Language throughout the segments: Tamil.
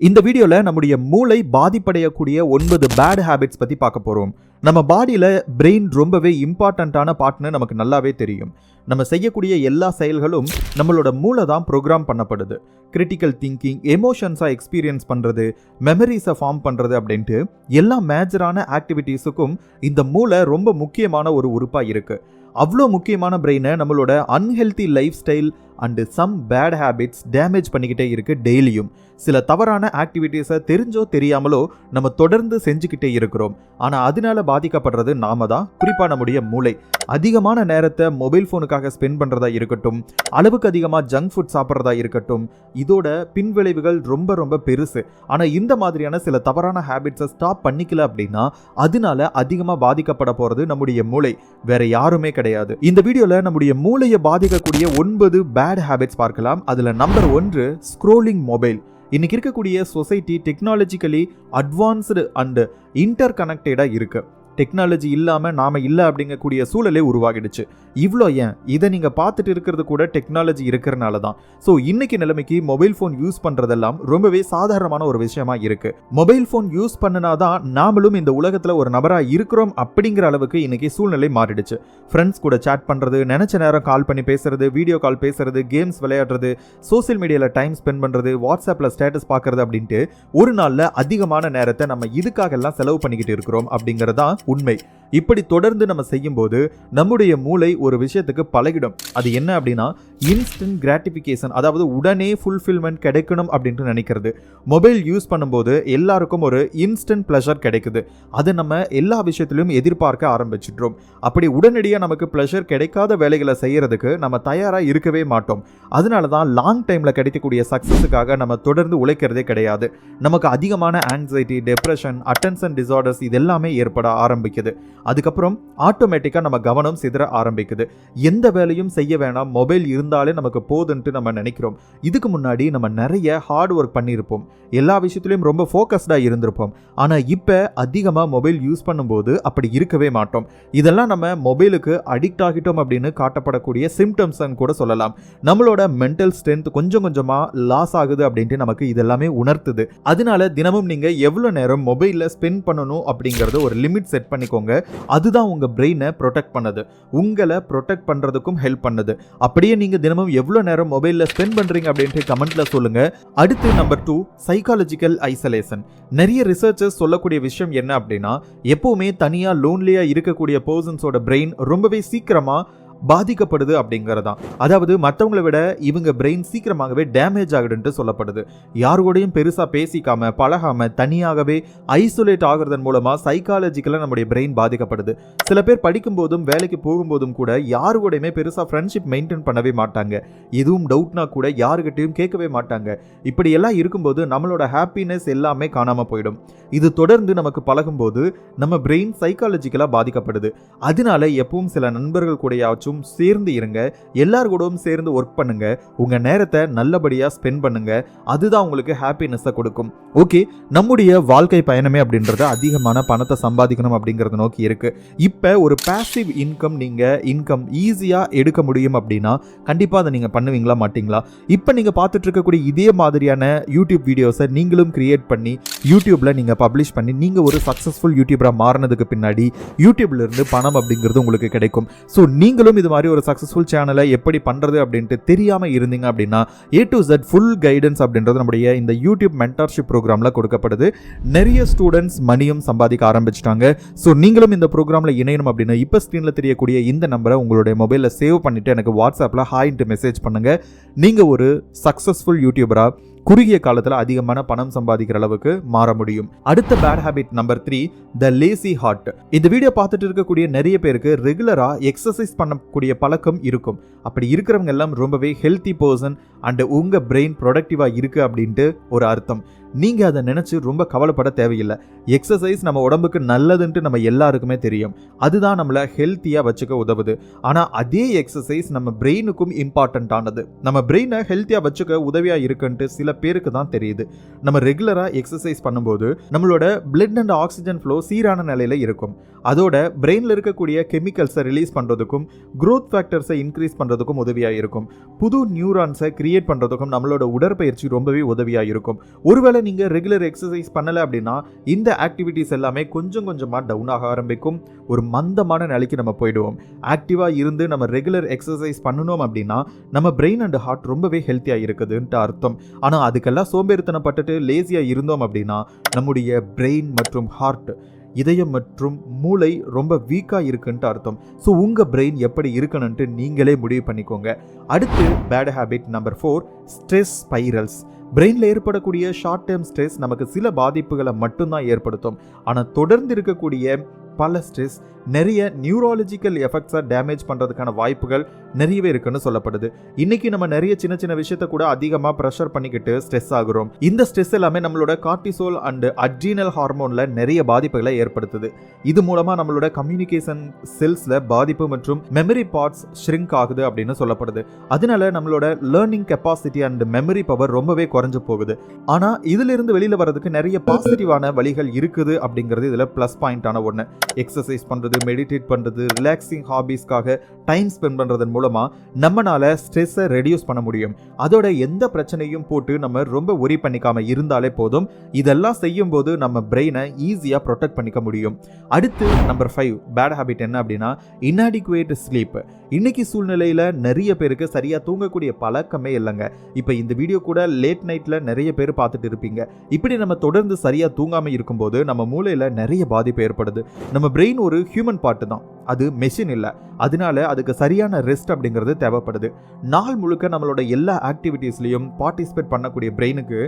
இந்த வீடியோவில் நம்முடைய மூளை பாதிப்படையக்கூடிய ஒன்பது பேட் ஹேபிட்ஸ் பற்றி பார்க்க போகிறோம் நம்ம பாடியில் பிரெயின் ரொம்பவே இம்பார்ட்டண்ட்டான பார்ட்னு நமக்கு நல்லாவே தெரியும். நம்ம செய்யக்கூடிய எல்லா செயல்களும் நம்மளோட மூளை தான் ப்ரோக்ராம் பண்ணப்படுது கிரிட்டிக்கல் திங்கிங் எமோஷன்ஸாக எக்ஸ்பீரியன்ஸ் பண்ணுறது மெமரிஸை ஃபார்ம் பண்ணுறது அப்படின்ட்டு எல்லா மேஜரான ஆக்டிவிட்டீஸுக்கும் இந்த மூளை ரொம்ப முக்கியமான ஒரு உறுப்பாக இருக்குது அவ்வளோ முக்கியமான பிரெயினை நம்மளோட unhealthy lifestyle and some bad habits damage பண்ணிக்கிட்டே இருக்குது டெய்லியும். சில தவறான ஆக்டிவிட்டீஸை தெரிஞ்சோ தெரியாமலோ நம்ம தொடர்ந்து செஞ்சுக்கிட்டே இருக்கிறோம். ஆனால் அதனால பாதிக்கப்படுறது நாம தான். குறிப்பாக நம்முடைய மூளை. அதிகமான நேரத்தை மொபைல் ஃபோனுக்காக ஸ்பெண்ட் பண்ணுறதா இருக்கட்டும் அளவுக்கு அதிகமாக ஜங்க் ஃபுட் சாப்பிட்றதா இருக்கட்டும் இதோட பின்விளைவுகள் ரொம்ப ரொம்ப பெருசு. ஆனால் இந்த மாதிரியான சில தவறான ஹேபிட்ஸை ஸ்டாப் பண்ணிக்கல அப்படின்னா அதனால அதிகமாக பாதிக்கப்பட போகிறது நம்முடைய மூளை. வேற யாருமே கிடையாது. இந்த வீடியோவில் நம்முடைய மூளையை பாதிக்கக்கூடிய ஒன்பது பேட் ஹேபிட்ஸ் பார்க்கலாம். அதில் நம்பர் ஒன்று ஸ்க்ரோலிங் மொபைல் இன்னைக்கு இருக்கக்கூடிய சொசைட்டி டெக்னாலஜிக்கலி அட்வான்ஸ்டு அண்டு இன்டர் கனெக்டடாக இருக்குது டெக்னாலஜி இல்லாமல் நாம் இல்லை அப்படிங்கக்கூடிய சூழலே உருவாகிடுச்சு. இவ்வளோ ஏன்? இதை நீங்கள் பார்த்துட்டு இருக்கிறது கூட டெக்னாலஜி இருக்கிறனால தான். ஸோ இன்னைக்கு நிலைமைக்கு மொபைல் ஃபோன் யூஸ் பண்ணுறதெல்லாம் ரொம்பவே சாதாரணமான ஒரு விஷயமா இருக்கு. மொபைல் ஃபோன் யூஸ் பண்ணினாதான் நாமளும் இந்த உலகத்தில் ஒரு நபராக இருக்கிறோம் அப்படிங்கிற அளவுக்கு இன்னைக்கு சூழ்நிலை மாறிடுச்சு. ஃப்ரெண்ட்ஸ் கூட சேட் பண்ணுறது நினச்ச நேரம் கால் பண்ணி பேசுறது வீடியோ கால் பேசுறது கேம்ஸ் விளையாடுறது சோசியல் மீடியாவில் டைம் ஸ்பெண்ட் பண்ணுறது வாட்ஸ்அப்பில் ஸ்டேட்டஸ் பார்க்குறது அப்படின்ட்டு ஒரு நாளில் அதிகமான நேரத்தை நம்ம இதுக்காகலாம் செலவு பண்ணிக்கிட்டு இருக்கிறோம் அப்படிங்கிறதான் உண்மை. இப்படி தொடர்ந்து நம்ம செய்யும்போது நம்முடைய மூளை ஒரு விஷயத்துக்கு பழகிடும். அது என்ன அப்படின்னா இன்ஸ்டன்ட் கிராட்டிஃபிகேஷன் அதாவது உடனே ஃபுல்ஃபில்மெண்ட் கிடைக்கணும் அப்படின்ட்டு நினைக்கிறது. மொபைல் யூஸ் பண்ணும்போது எல்லாருக்கும் ஒரு இன்ஸ்டன்ட் ப்ளஷர் கிடைக்குது. அதை நம்ம எல்லா விஷயத்திலும் எதிர்பார்க்க ஆரம்பிச்சிட்றோம். அப்படி உடனடியாக நமக்கு ப்ளஷர் கிடைக்காத வேலைகளை செய்கிறதுக்கு நம்ம தயாராக இருக்கவே மாட்டோம். அதனால தான் லாங் டைமில் கிடைக்கக்கூடிய சக்ஸஸுக்காக நம்ம தொடர்ந்து உழைக்கிறதே கிடையாது. நமக்கு அதிகமான ஆங்ஸைட்டி டெப்ரெஷன் அட்டென்ஷன் டிசார்டர்ஸ் இது எல்லாமே ஏற்பட ஆரம்பிக்குது. அதுக்கப்புறம் ஆட்டோமேட்டிக்காக நம்ம கவனம் சிதற ஆரம்பிக்குது. எந்த வேலையும் செய்ய வேணாம். மொபைல் இருந்தாலே நமக்கு போதுன்ட்டு நம்ம நினைக்கிறோம். இதுக்கு முன்னாடி நம்ம நிறைய ஹார்ட் ஒர்க் பண்ணியிருப்போம். எல்லா விஷயத்துலையும் ரொம்ப ஃபோக்கஸ்டாக இருந்திருப்போம். ஆனால் இப்போ அதிகமாக மொபைல் யூஸ் பண்ணும்போது அப்படி இருக்கவே மாட்டோம். இதெல்லாம் நம்ம மொபைலுக்கு அடிக்ட் ஆகிட்டோம் அப்படின்னு காட்டப்படக்கூடிய சிம்டம்ஸ்ன்னு கூட சொல்லலாம். நம்மளோட மென்டல் ஸ்ட்ரென்த் கொஞ்சம் கொஞ்சமாக லாஸ் ஆகுது அப்படின்ட்டு நமக்கு இதெல்லாமே உணர்த்துது. அதனால தினமும் நீங்கள் எவ்வளோ நேரம் மொபைலில் ஸ்பெண்ட் பண்ணணும் அப்படிங்கிறத ஒரு லிமிட் செட் பண்ணிக்கோங்க. அதுதான் உங்கள் பிரெயினை ப்ரொடெக்ட் பண்ணுது. உங்களை ப்ரொடெக்ட் பண்ணுறதுக்கும் ஹெல்ப் பண்ணுது. அப்படியே நீங்கள் தினமும் எவ்வளோ நேரம் மொபைலில் ஸ்பெண்ட் பண்ணுறீங்க அப்படின்ட்டு கமெண்ட்ல சொல்லுங்கள் அடுத்து நம்பர் டூ சைக்காலஜிக்கல் ஐசோலேஷன் நிறைய ரிசர்ச்சர்ஸ் சொல்லக்கூடிய விஷயம் என்ன அப்படின்னா எப்போவுமே தனியாக லோன்லியாக இருக்கக்கூடிய பர்சன்ஸோட பிரெயின் ரொம்பவே சீக்கிரமாக பாதிக்கப்படுது அப்படிங்கிறதா அதாவது மற்றவங்களை விட இவங்க பிரெயின் சீக்கிரமாகவே டேமேஜ் ஆகுதுன்ட்டு சொல்லப்படுது. யார் கூடயும் பெருசாக பேசிக்காம பழகாம தனியாகவே ஐசோலேட் ஆகுறதன் மூலமாக சைக்காலஜிக்கலாக நம்முடைய பிரெயின் பாதிக்கப்படுது. சில பேர் படிக்கும்போதும் வேலைக்கு போகும்போதும் கூட யார் கூடயுமே பெருசாக ஃப்ரெண்ட்ஷிப் மெயின்டைன் பண்ணவே மாட்டாங்க. எதுவும் டவுட்னா கூட யாருக்கிட்டையும் கேட்கவே மாட்டாங்க. இப்படி எல்லாம் இருக்கும்போது நம்மளோட ஹாப்பினஸ் எல்லாமே காணாமல் போயிடும். இது தொடர்ந்து நமக்கு பழகும்போது நம்ம பிரெயின் சைக்காலஜிக்கலாக பாதிக்கப்படுது. அதனால எப்பவும் சில நண்பர்கள் கூடயாச்சும் சேர்ந்து இருங்க. எல்லார் கூடவும் சேர்ந்து ஒர்க் பண்ணுங்க. உங்க நேரத்தை நல்லபடியாக ஸ்பெண்ட் பண்ணுங்க. அதுதான் உங்களுக்கு ஹாப்பினஸை கொடுக்கும். ஓகே நம்முடைய வாழ்க்கை பயணமே அப்படின்றது அதிகமான பணத்தை சம்பாதிக்கணும் அப்படிங்கறத நோக்கி இருக்கு. இப்போ ஒரு பேசிவ் இன்கம் நீங்க இன்கம் ஈஸியாக எடுக்க முடியும் அப்படின்னா கண்டிப்பாக அதை நீங்கள் பண்ணுவீங்களா மாட்டீங்களா? இப்போ நீங்கள் பார்த்துட்டு இருக்கக்கூடிய இதே மாதிரியான யூடியூப் வீடியோஸை நீங்களும் கிரியேட் பண்ணி யூடியூப்ல நீங்கள் பப்ளிஷ் பண்ணி நீங்கள் ஒரு சக்ஸஸ்ஃபுல் யூடியூபராக மாறினதுக்கு பின்னாடி யூடியூப்ல இருந்து பணம் அப்படிங்கிறது உங்களுக்கு கிடைக்கும். ஸோ நீங்களும் இது மாதிரி ஒரு சக்ஸஸ்ஃபுல் சேனலை எப்படி பண்ணுறது அப்படின்ட்டு தெரியாமல் இருந்தீங்க அப்படின்னா A to Z full guidance அப்படின்றது நம்முடைய இந்த யூடியூப் மென்டர்ஷிப் ப்ரோக்ராமில் கொடுக்கப்படுது. நிறைய ஸ்டூடெண்ட்ஸ் மணியும் சம்பாதிக்க ஆரம்பிச்சிட்டாங்க. ஸோ நீங்களும் இந்த ப்ரோக்ராமில் இணையணும் அப்படின்னா இப்போ ஸ்க்ரீனில் தெரியக்கூடிய இந்த நம்பரை உங்களுடைய மொபைலில் சேவ் பண்ணிவிட்டு எனக்கு வாட்ஸ்அப்பில் ஹாய்ன்ட்டு மெசேஜ் பண்ணுங்கள் நீங்கள் ஒரு சக்ஸஸ்ஃபுல் யூடியூபராக குறுகிய காலத்தில் அதிகமான பணம் சம்பாதிக்கிற அளவுக்கு மாற முடியும். அடுத்த bad habit number three the lazy heart இந்த வீடியோ பார்த்துட்டு இருக்கக்கூடிய நிறைய பேருக்கு ரெகுலராக எக்ஸசைஸ் பண்ணக்கூடிய பழக்கம் இருக்கும். அப்படி இருக்கிறவங்க எல்லாம் ரொம்பவே ஹெல்த்தி பர்சன் அண்ட் உங்கள் பிரெயின் ப்ரொடக்டிவாக இருக்குது அப்படின்ட்டு ஒரு அர்த்தம். நீங்கள் அதை நினச்சி ரொம்ப கவலைப்பட தேவையில்லை. எக்ஸசைஸ் நம்ம உடம்புக்கு நல்லதுன்ட்டு நம்ம எல்லாருக்குமே தெரியும். அதுதான் நம்மளை ஹெல்த்தியாக வச்சுக்க உதவுது. ஆனால் அதே எக்ஸசைஸ் நம்ம பிரெயினுக்கும் இம்பார்ட்டண்ட் ஆனது. நம்ம பிரெயினை ஹெல்த்தியாக வச்சுக்க உதவியாக இருக்குன்ட்டு சில பேருக்கு தான் தெரியுது. நம்ம ரெகுலராக எக்ஸசைஸ் பண்ணும்போது நம்மளோட பிளட் அண்ட் ஆக்சிஜன் ஃப்ளோ சீரான நிலையில் இருக்கும். அதோட பிரெயினில் இருக்கக்கூடிய கெமிக்கல்ஸை ரிலீஸ் பண்ணுறதுக்கும் க்ரோத் ஃபேக்டர்ஸை இன்க்ரீஸ் பண்ணுறதுக்கும் உதவியாக இருக்கும். புது நியூரான்ஸை கிரியேட் பண்ணுறதுக்கும் நம்மளோட உடற்பயிற்சி ரொம்பவே உதவியாக இருக்கும். ஒருவேளை நீங்கள் ரெகுலர் எக்ஸசைஸ் பண்ணலை அப்படின்னா இந்த ஆக்டிவிட்டீஸ் எல்லாமே கொஞ்சம் கொஞ்சமாக டவுன் ஆக ஆரம்பிக்கும். ஒரு மந்தமான நிலைக்கு நம்ம போயிடுவோம். ஆக்டிவாக இருந்து நம்ம ரெகுலர் எக்ஸசைஸ் பண்ணணும் அப்படின்னா நம்ம பிரெயின் அண்ட் ஹார்ட் ரொம்பவே ஹெல்த்தியாக இருக்குதுன்ட்டு அர்த்தம். ஆனால் அதுக்கெல்லாம் சோம்பேறித்தனப்பட்டுட்டு லேசியாக இருந்தோம் அப்படின்னா நம்முடைய பிரெயின் மற்றும் ஹார்ட் இதயம் மற்றும் மூளை ரொம்ப வீக்காக இருக்குன்ட்டு அர்த்தம். ஸோ உங்கள் பிரெயின் எப்படி இருக்கணுன்ட்டு நீங்களே முடிவு பண்ணிக்கோங்க. அடுத்து bad habit number four stress spirals பிரெயினில் ஏற்படக்கூடிய ஷார்ட் டேர்ம் ஸ்ட்ரெஸ் நமக்கு சில பாதிப்புகளை மட்டும்தான் ஏற்படுத்தும். ஆனால் தொடர்ந்து இருக்கக்கூடிய பல ஸ்ட்ரெஸ் நிறைய நியூராலஜிக்கல் எஃபெக்ட்ஸை டேமேஜ் பண்ணுறதுக்கான வாய்ப்புகள் நிறையவே இருக்குன்னு சொல்லப்படுது. இன்னைக்கு நம்ம நிறைய சின்ன சின்ன விஷயத்த கூட அதிகமாக ப்ரெஷர் பண்ணிக்கிட்டு ஸ்ட்ரெஸ் ஆகுறோம். இந்த ஸ்ட்ரெஸ் எல்லாமே நம்மளோட கார்டிசோல் அண்ட் அட்ரீனல் ஹார்மோனில் நிறைய பாதிப்புகளை ஏற்படுத்துது. இது மூலமாக நம்மளோட கம்யூனிகேஷன் செல்ஸில் பாதிப்பு மற்றும் மெமரி பார்ட்ஸ் ஷ்ரிங்க் ஆகுது அப்படின்னு சொல்லப்படுது. அதனால நம்மளோட learning capacity and memory power ரொம்பவே குறைஞ்சு போகுது. ஆனால் இதிலிருந்து வெளியில் வரதுக்கு நிறைய பாசிட்டிவான வழிகள் இருக்குது அப்படிங்கிறது இதில் ப்ளஸ் பாயிண்டான ஒன்று எக்ஸசைஸ் பண்ணுறது மெடிடேட் பண்ணுறது ரிலாக்ஸிங் ஹாபீஸ்க்காக டைம் ஸ்பெண்ட் பண்ணுறதன் மூலமாக நம்மளால் ஸ்ட்ரெஸ்ஸை ரெடியூஸ் பண்ண முடியும். அதோட எந்த பிரச்சனையும் போட்டு நம்ம ரொம்ப ஒரி பண்ணிக்காமல் இருந்தாலே போதும். இதெல்லாம் செய்யும்போது நம்ம பிரெயினை ஈஸியாக ப்ரொடெக்ட் பண்ணிக்க முடியும். அடுத்து நம்பர் ஃபைவ் பேட் ஹேபிட் என்ன அப்படின்னா இன்னாடிக்குவேட் ஸ்லீப் இன்னைக்கு சூழ்நிலையில் நிறைய பேருக்கு சரியாக தூங்கக்கூடிய பழக்கமே இல்லைங்க. இப்போ இந்த வீடியோ கூட லேட் நைட்டில் நிறைய பேர் பார்த்துட்டு இருப்பீங்க. இப்படி நம்ம தொடர்ந்து சரியாக தூங்காமல் இருக்கும்போது நம்ம மூளையில் நிறைய பாதிப்பு ஏற்படுது. நம்ம பிரெயின் ஒரு ஹியூமன் பார்ட்டு தான். அது மெஷின் இல்லை. அதனால அதுக்கு சரியான ரெஸ்ட் அப்படிங்கிறது தேவைப்படுது. நாள் முழுக்க நம்மளோட எல்லா ஆக்டிவிட்டீஸ்லையும் பார்ட்டிசிபேட் பண்ணக்கூடிய பிரெயினுக்கு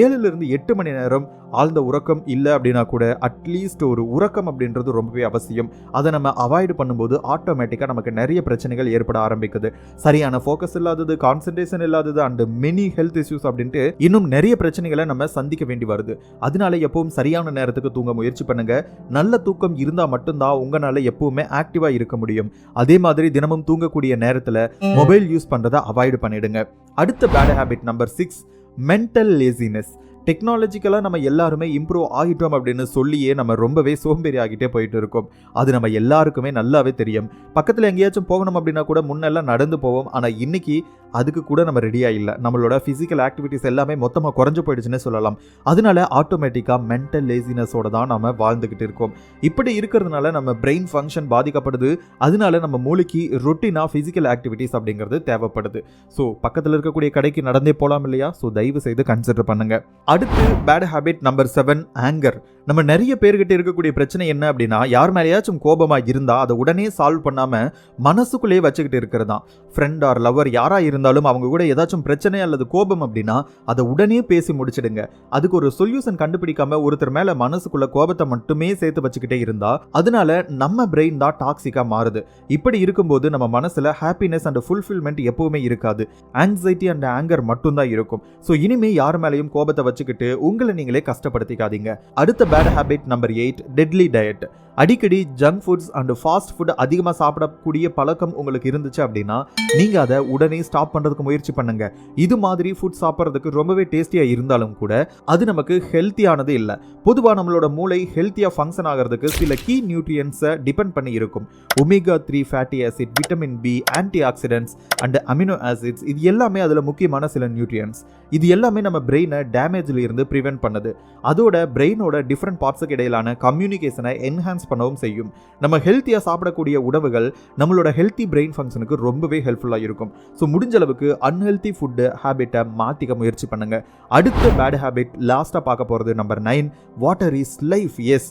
ஏழுலேருந்து எட்டு மணி நேரம் ஆழ்ந்த உறக்கம் இல்லை அப்படின்னா கூட அட்லீஸ்ட் ஒரு உறக்கம் அப்படின்றது ரொம்பவே அவசியம். அதை நம்ம அவாய்டு பண்ணும்போது ஆட்டோமேட்டிக்காக நமக்கு நிறைய பிரச்சனைகள் ஏற்பட ஆரம்பிக்குது. சரியான ஃபோக்கஸ் இல்லாதது கான்சன்ட்ரேஷன் இல்லாதது அண்ட் மெனி ஹெல்த் இஷ்யூஸ் அப்படின்ட்டு இன்னும் நிறைய பிரச்சனைகளை நம்ம சந்திக்க வேண்டி வருது. அதனால எப்பவும் சரியான நேரத்துக்கு தூங்க முயற்சி பண்ணுங்க. நல்ல தூக்கம் இருந்தால் மட்டும்தான் உங்களால் எப்பவுமே ஆக்டிவாக இருக்க முடியும். அதே மாதிரி தினமும் தூங்கக்கூடிய நேரத்தில் மொபைல் யூஸ் பண்ணுறதை அவாய்டு பண்ணிடுங்க. அடுத்த bad habit number six mental laziness டெக்னாலஜிக்கலாக நம்ம எல்லாருமே இம்ப்ரூவ் ஆகிட்டோம் அப்படின்னு சொல்லியே நம்ம ரொம்பவே சோம்பேறி ஆகிட்டே போயிட்டு இருக்கோம். அது நம்ம எல்லாருக்குமே நல்லாவே தெரியும். பக்கத்தில் எங்கேயாச்சும் போகணும் அப்படின்னா கூட முன்னெல்லாம் நடந்து போவோம். ஆனால் இன்னைக்கு அதுக்கு கூட நம்ம ரெடியாக இல்லை. நம்மளோட ஃபிசிக்கல் ஆக்டிவிட்டிஸ் எல்லாமே மொத்தமாக குறைஞ்சு போயிடுச்சுன்னு சொல்லலாம். அதனால ஆட்டோமேட்டிக்காக மென்டல் லேசினஸோட தான் நம்ம வாழ்ந்துக்கிட்டு இருக்கோம். இப்படி இருக்கிறதுனால நம்ம பிரெயின் ஃபங்க்ஷன் பாதிக்கப்படுது. அதனால நம்ம மூளைக்கு ரொட்டீனாக ஃபிசிக்கல் ஆக்டிவிட்டிஸ் அப்படிங்கிறது தேவைப்படுது. ஸோ பக்கத்தில் இருக்கக்கூடிய கடைக்கு நடந்தே போகலாம் இல்லையா? ஸோ தயவு செய்து கன்சிடர் பண்ணுங்க. அடுத்து bad habit number seven anger நம்ம நிறைய பேர்கிட்ட இருக்கக்கூடிய பிரச்சனை என்ன அப்படின்னா யார் மேலேயாச்சும் கோபமாக இருந்தால் அதை உடனே சால்வ் பண்ணாமல் மனசுக்குள்ளேயே வச்சுக்கிட்டு இருக்கிறது தான். ஃப்ரெண்ட் ஆர் லவர் யாராக இருந்தால் இருந்தாலும் அவங்க கூட ஏதாச்சும் பிரச்சனை அல்லது கோபம் அப்படின்னா அதை உடனே பேசி முடிச்சிடுங்க. அதுக்கு ஒரு சொல்யூஷன் கண்டுபிடிக்காம ஒருத்தர் மேல மனசுக்குள்ள கோபத்தை மட்டுமே சேர்த்து வச்சுக்கிட்டே இருந்தா அதனால நம்ம பிரெயின் தான் டாக்ஸிக்கா மாறுது. இப்படி இருக்கும்போது நம்ம மனசுல ஹாப்பினஸ் அண்ட் ஃபுல்ஃபில்மெண்ட் எப்பவுமே இருக்காது. ஆங்ஸைட்டி அண்ட் ஆங்கர் மட்டும்தான் இருக்கும். ஸோ இனிமே யார் மேலேயும் கோபத்தை வச்சுக்கிட்டு உங்களை நீங்களே கஷ்டப்படுத்திக்காதீங்க. அடுத்த bad habit number eight deadly diet அடிக்கடி junk foods and fast food அதிகமாக சாப்பிடக்கூடிய பழக்கம் உங்களுக்கு இருந்துச்சு அப்படின்னா நீங்கள் அதை உடனே ஸ்டாப் பண்ணுறதுக்கு முயற்சி பண்ணுங்க. இது மாதிரி ஃபுட் சாப்பிட்றதுக்கு ரொம்பவே டேஸ்டியாக இருந்தாலும் கூட அது நமக்கு ஹெல்த்தியானது இல்லை. பொதுவாக நம்மளோட மூளை ஹெல்த்தியாக ஃபங்க்ஷன் ஆகிறதுக்கு சில கீ நியூட்ரியன்ஸை டிபெண்ட் பண்ணி இருக்கும். Omega three fatty acid vitamin B antioxidants and amino acids இது எல்லாமே அதில் முக்கியமான சில நியூட்ரியன்ஸ் இது எல்லாமே நம்ம பிரெயினை டேமேஜில் இருந்து ப்ரிவென்ட் பண்ணுது. அதோட பிரெயினோட டிஃப்ரெண்ட் பார்ட்ஸுக்கு இடையிலான கம்யூனிகேஷனை என்ஹான்ஸ் பண்ணவும் செய்யும். நம்ம ஹெல்த்தியாக சாப்பிடக்கூடிய உணவுகள் நம்மளோட ஹெல்த்தி பிரெயின் ஃபங்க்ஷனுக்கு ரொம்பவே ஹெல்ப்ஃபுல்லாக இருக்கும். ஸோ முடிஞ்ச அளவுக்கு அன்ஹெல்த்தி ஃபுட்டு ஹேபிட்டை மாற்றிக்க முயற்சி பண்ணுங்க. அடுத்த பேட் ஹேபிட் லாஸ்ட்டாக பார்க்க போகிறது number nine water is life yes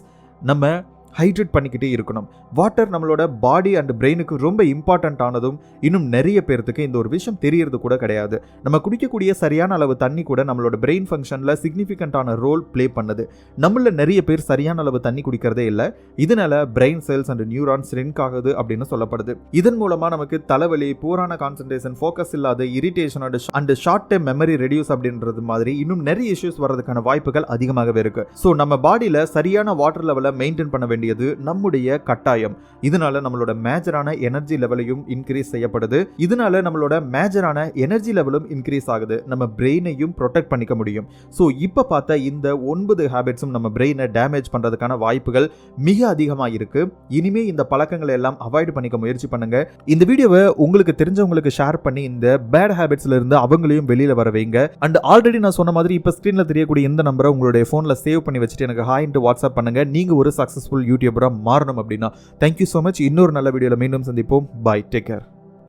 நம்ம ஹைட்ரேட் பண்ணிக்கிட்டே இருக்கணும். வாட்டர் நம்மளோட பாடி அண்ட் பிரெயினுக்கு ரொம்ப இம்பார்ட்டண்ட் ஆனதும் இன்னும் நிறைய பேர்த்துக்கு இந்த ஒரு விஷயம் தெரியறது கூட கிடையாது. நம்ம குடிக்கக்கூடிய சரியான அளவு தண்ணி கூட நம்மளோட பிரெயின் ஃபங்க்ஷனில் சிக்னிஃபிகண்ட்டான ரோல் ப்ளே பண்ணுது. நம்மள நிறைய பேர் சரியான அளவு தண்ணி குடிக்கிறதே இல்லை. இதனால brain cells and neurons strength ஆகுது அப்படின்னு சொல்லப்படுது. இதன் மூலமா நமக்கு தலைவலி பூரான கான்சன்ட்ரேஷன் ஃபோக்கஸ் இல்லாத irritation and short time memory reduce அப்படின்றது மாதிரி இன்னும் நிறைய இஷ்யூஸ் வர்றதுக்கான வாய்ப்புகள் அதிகமாகவே இருக்கு. ஸோ நம்ம பாடியில் சரியான வாட்டர் லெவலை மெயின்டைன் பண்ண வேண்டிய வேண்டியது நம்முடைய கட்டாயம். இதனால நம்மளோட மேஜரான எனர்ஜி லெவலையும் இன்க்ரீஸ் செய்யப்படுது. இதனால நம்மளோட மேஜரான எனர்ஜி லெவலும் இன்க்ரீஸ் ஆகுது. நம்ம பிரெயினையும் ப்ரொடெக்ட் பண்ணிக்க முடியும். ஸோ இப்போ பார்த்த இந்த ஒன்பது ஹேபிட்ஸும் நம்ம பிரெயினை டேமேஜ் பண்ணுறதுக்கான வாய்ப்புகள் மிக அதிகமாக இருக்கு. இனிமே இந்த பழக்கங்களை எல்லாம் அவாய்ட் பண்ணிக்க முயற்சி பண்ணுங்க. இந்த வீடியோவை உங்களுக்கு தெரிஞ்சவங்களுக்கு ஷேர் பண்ணி இந்த பேட் ஹேபிட்ஸ்ல இருந்து அவங்களையும் வெளியில வர வைங்க. அண்ட் ஆல்ரெடி நான் சொன்ன மாதிரி இப்போ ஸ்க்ரீனில் தெரியக்கூடிய இந்த நம்பரை உங்களுடைய ஃபோனில் சேவ் பண்ணி வச்சுட்டு எனக்கு ஹாய் வாட்ஸ்அப் பண்ணுங்க. நீங்கள் ஒரு சக்ஸஸ்ஃபுல் யூடியூபராக மாறணும் அப்படின்னா தேங்க்யூ ஸோ மச் இன்னொரு நல்ல வீடியோவில் மீண்டும் சந்திப்போம். Bye take care